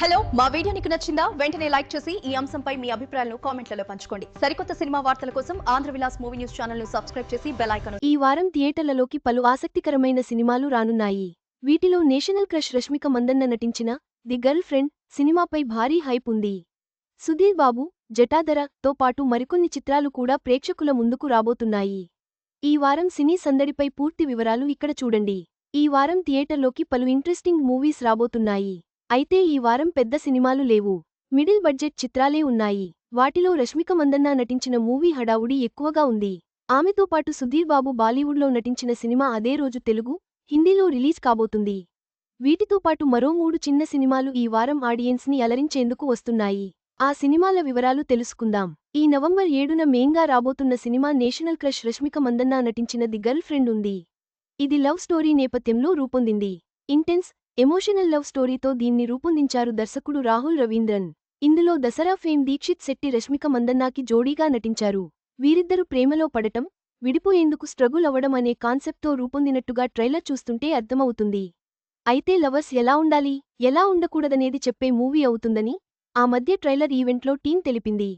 Hello మా video నీకు నచ్చిందా? వెంటనే లైక్ చేసి ఈ అంశంపై మీ అభిప్రాయాలను కామెంట్లలో పంచుకోండి. సరికొత్త సినిమా వార్తల కోసం ఆంధ్ర విలాస్ మూవీ న్యూస్ ఛానల్ను సబ్స్క్రైబ్ చేసి బెల్ ఐకాన్ ఈ వారం థియేటర్లలోకి పలు ఆసక్తికరమైన సినిమాలు రానున్నాయి. వీటిలో నేషనల్ క్రష్ రష్మిక మందన్న నటించిన ది గర్ల్ ఫ్రెండ్ సినిమాపై భారీ హైప్ ఉంది. సుధీర్ బాబు జటాధర తో పాటు మరికొన్ని చిత్రాలు కూడా ప్రేక్షకుల ముందుకు రాబోతున్నాయి. ఈ వారం సినీ సందడిపై పూర్తి వివరాలు ఇక్కడ చూడండి. ఈ వారం థియేటర్లోకి పలు ఇంట్రెస్టింగ్ మూవీస్ రాబోతున్నాయి. అయితే ఈ వారం పెద్ద సినిమాలు లేవు. మిడిల్ బడ్జెట్ చిత్రాలే ఉన్నాయి. వాటిలో రష్మిక మందన్న నటించిన మూవీ హడావుడి ఎక్కువగా ఉంది. ఆమెతో పాటు సుధీర్ బాబు బాలీవుడ్లో నటించిన సినిమా అదే రోజు తెలుగు హిందీలో రిలీజ్ కాబోతుంది. వీటితో పాటు మరో మూడు చిన్న సినిమాలు ఈ వారం ఆడియన్స్ని అలరించేందుకు వస్తున్నాయి. ఆ సినిమాల వివరాలు తెలుసుకుందాం. ఈ నవంబర్ ఏడున మేంగా రాబోతున్న cinema national crush Rashmika Mandanna నటించిన ది గర్ల్ ఫ్రెండ్ ఉంది. ఇది లవ్ స్టోరీ నేపథ్యంలో రూపొందింది. ఇంటెన్స్ ఎమోషనల్ లవ్ స్టోరీతో దీన్ని రూపొందించారు దర్శకుడు రాహుల్ రవీంద్రన్. ఇందులో దసరా ఫేమ్ దీక్షిత్ శెట్టి రష్మిక మందన్నాకి జోడీగా నటించారు. వీరిద్దరు ప్రేమలో పడటం విడిపోయేందుకు స్ట్రగుల్ అవ్వడం అనే కాన్సెప్ట్తో రూపొందినట్టుగా ట్రైలర్ చూస్తుంటే అర్థమవుతుంది. అయితే లవర్స్ ఎలా ఉండాలి ఎలా ఉండకూడదనేది చెప్పే మూవీ అవుతుందని ఆ మధ్య ట్రైలర్ ఈవెంట్లో టీం తెలిపింది.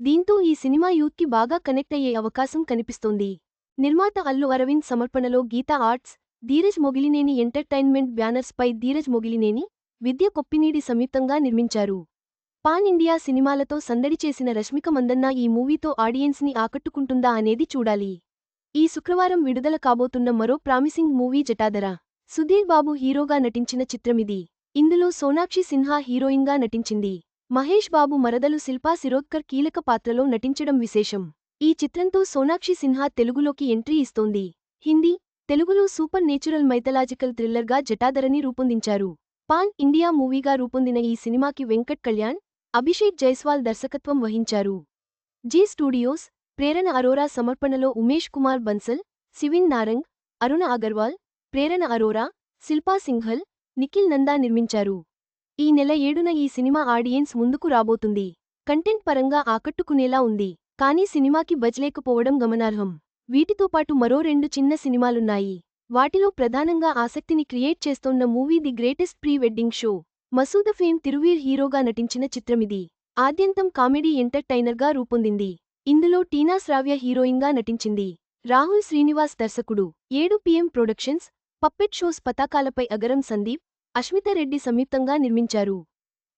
దీంతో ఈ సినిమా యూత్కి బాగా కనెక్ట్ అయ్యే అవకాశం కనిపిస్తోంది. నిర్మాత అల్లు అరవింద్ సమర్పణలో గీతా ఆర్ట్స్ ధీరజ్ మొగిలినేని ఎంటర్టైన్మెంట్ బ్యానర్స్పై ధీరజ్ మొగిలినేని విద్య కొప్పినీడి సంయుక్తంగా నిర్మించారు. పాన్ ఇండియా సినిమాలతో సందడి చేసిన రష్మిక మందన్న ఈ మూవీతో ఆడియన్స్ని ఆకట్టుకుంటుందా అనేది చూడాలి. ఈ శుక్రవారం విడుదల కాబోతున్న మరో promising movie Jatadhara Sudheer Babu hero నటించిన చిత్రమిది. ఇందులో సోనాక్షి సిన్హా హీరోయిన్గా నటించింది. మహేష్ బాబు మరదలు శిల్పా శిరోద్కర్ కీలక పాత్రలో నటించడం విశేషం. ఈ చిత్రంతో సోనాక్షి సిన్హా తెలుగులోకి ఎంట్రీ ఇస్తోంది. హిందీ తెలుగులో సూపర్ నేచురల్ మైథలాజికల్ థ్రిల్లర్గా జటాదరని రూపొందించారు. పాన్ ఇండియా మూవీగా రూపొందిన ఈ సినిమాకి వెంకట్ కళ్యాణ్ అభిషేక్ జైస్వాల్ దర్శకత్వం వహించారు. జీ స్టూడియోస్ ప్రేరణ అరోరా సమర్పణలో ఉమేష్ కుమార్ బన్సల్ సివిన్ నారంగ్ అరుణ అగర్వాల్ ప్రేరణ అరోరా శిల్పా సింఘల్ నిఖిల్ నందా నిర్మించారు. ఈ నెల ఏడున ఈ సినిమా ఆడియన్స్ ముందుకు రాబోతుంది. కంటెంట్ పరంగా ఆకట్టుకునేలా ఉంది. కానీ సినిమాకి బజ్లేకపోవడం గమనార్హం. వీటితో పాటు మరో రెండు చిన్న సినిమాలున్నాయి. వాటిలో ప్రధానంగా ఆసక్తిని క్రియేట్ చేస్తోన్న movie the greatest pre wedding show. Masooda fame Thiruveer hero నటించిన చిత్రమిది. ఆద్యంతం కామెడీ ఎంటర్టైనర్గా రూపొందింది. ఇందులో టీనా శ్రావ్య హీరోయిన్గా నటించింది. రాహుల్ శ్రీనివాస్ దర్శకుడు. ఏడు పిఎం ప్రొడక్షన్స్ పప్పెట్ షోస్ పతాకాలపై అగరం సందీప్ అశ్మితారెడ్డి సంయుక్తంగా నిర్మించారు.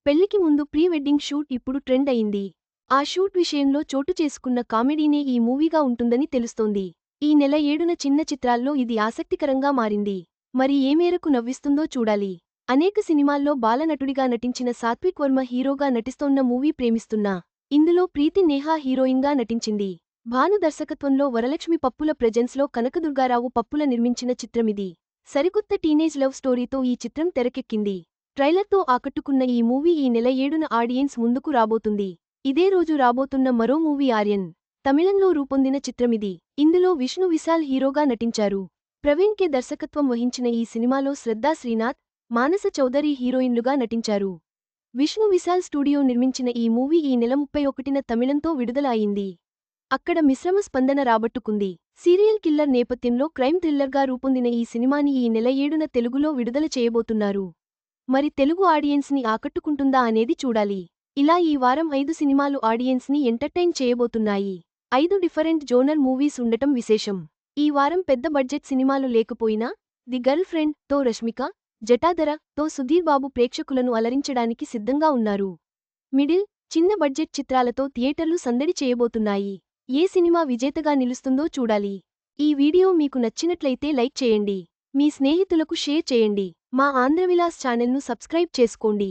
పెళ్ళికి ముందు ప్రీ వెడ్డింగ్ షూట్ ఇప్పుడు ట్రెండ్ అయింది. ఆ షూట్ విషయంలో చోటు చేసుకున్న కామెడీనే ఈ మూవీగా ఉంటుందని తెలుస్తోంది. ఈ నెల ఏడున చిన్న చిత్రాల్లో ఇది ఆసక్తికరంగా మారింది. మరి ఏ మేరకు నవ్విస్తుందో చూడాలి. అనేక సినిమాల్లో బాలనటుడిగా నటించిన సాత్విక్ వర్మ హీరోగా నటిస్తోన్న మూవీ ప్రేమిస్తున్నా. ఇందులో ప్రీతి నేహా హీరోయిన్గా నటించింది. భాను దర్శకత్వంలో వరలక్ష్మి పప్పుల ప్రెజెన్స్లో కనకదుర్గారావు పప్పుల నిర్మించిన చిత్రమిది. సరికొత్త టీనేజ్ లవ్ స్టోరీతో ఈ చిత్రం తెరకెక్కింది. ట్రైలర్తో ఆకట్టుకున్న ఈ మూవీ ఈ నెల ఏడున ఆడియన్స్ ముందుకు రాబోతుంది. ఇదే రోజు రాబోతున్న మరో మూవీ ఆర్యన్. తమిళంలో రూపొందిన చిత్రమిది. ఇందులో విష్ణు విశాల్ హీరోగా నటించారు. ప్రవీణ్ కే దర్శకత్వం వహించిన ఈ సినిమాలో శ్రద్ధా శ్రీనాథ్ మానస చౌదరి హీరోయిన్లుగా నటించారు. విష్ణు విశాల్ స్టూడియో నిర్మించిన ఈ మూవీ ఈ నెల ముప్పై ఒకటిన తమిళంతో విడుదల అయింది అక్కడ మిశ్రమ స్పందన రాబట్టుకుంది. సీరియల్ కిల్లర్ నేపథ్యంలో క్రైమ్ థ్రిల్లర్గా రూపొందిన ఈ సినిమాని ఈ నెల ఏడున తెలుగులో విడుదల చేయబోతున్నారు. మరి తెలుగు ఆడియన్స్ని ఆకట్టుకుంటుందా అనేది చూడాలి. ఇలా ఈ వారం ఐదు సినిమాలు ఆడియన్స్ని ఎంటర్టైన్ చేయబోతున్నాయి. ఐదు డిఫరెంట్ జోనర్ మూవీస్ ఉండటం విశేషం. ఈ వారం పెద్ద బడ్జెట్ సినిమాలు లేకపోయినా ది గర్ల్ ఫ్రెండ్తో రష్మిక జటాధర తో సుధీర్ బాబు ప్రేక్షకులను అలరించడానికి సిద్ధంగా ఉన్నారు. మిడిల్ చిన్న బడ్జెట్ చిత్రాలతో థియేటర్లు సందడి చేయబోతున్నాయి. ఏ సినిమా విజేతగా నిలుస్తుందో చూడాలి. ఈ వీడియో మీకు నచ్చినట్లయితే లైక్ చేయండి. మీ స్నేహితులకు షేర్ చేయండి. మా ఆంధ్రవిలాస్ ఛానల్ను సబ్స్క్రైబ్ చేసుకోండి.